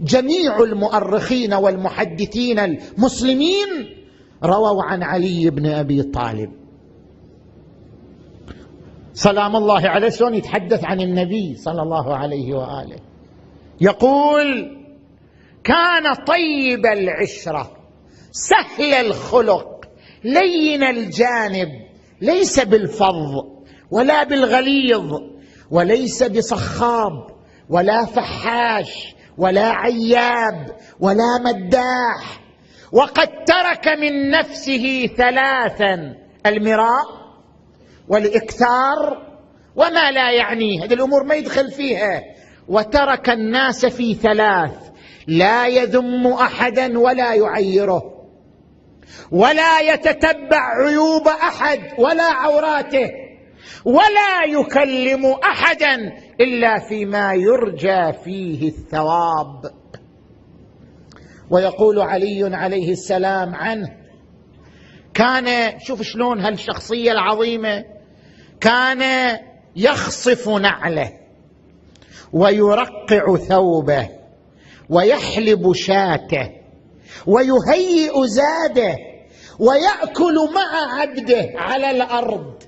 جميع المؤرخين والمحدثين المسلمين رووا عن علي بن أبي طالب. سلام الله عليه. شلون يتحدث عن النبي صلى الله عليه وآله؟ يقول كان طيب العشرة سهل الخلق لين الجانب ليس بالفظ ولا بالغليظ وليس بصخاب ولا فحاش ولا عياب ولا مداح. وقد ترك من نفسه ثلاثا المراء والإكثار وما لا يعنيه. هذه الأمور ما يدخل فيها. وترك الناس في ثلاث لا يذم احدا ولا يعيره ولا يتتبع عيوب أحد ولا عوراته. ولا يكلم أحدا إلا فيما يرجى فيه الثواب. ويقول علي عليه السلام عنه كان شوف شلون هالشخصية العظيمة كان يخصف نعله ويرقع ثوبه ويحلب شاته ويهيئ زاده ويأكل مع عبده على الأرض.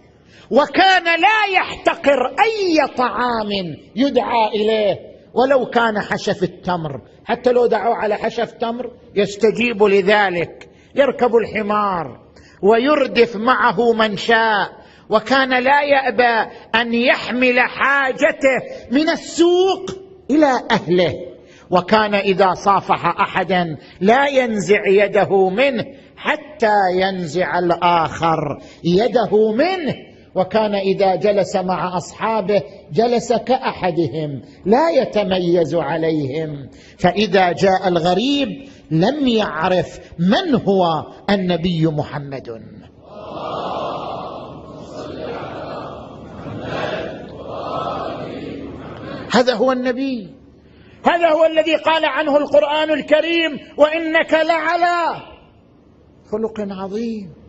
وكان لا يحتقر أي طعام يدعى إليه. ولو كان حشف التمر حتى لو دعوا على حشف تمر يستجيب لذلك. يركب الحمار ويردف معه من شاء. وكان لا يأبى أن يحمل حاجته من السوق إلى أهله. وكان إذا صافح أحدا لا ينزع يده منه حتى ينزع الآخر يده منه. وكان إذا جلس مع أصحابه جلس كأحدهم لا يتميز عليهم. فإذا جاء الغريب لم يعرف من هو النبي محمد. هذا هو النبي. هذا هو الذي قال عنه القرآن الكريم وإنك لعلى خلق عظيم.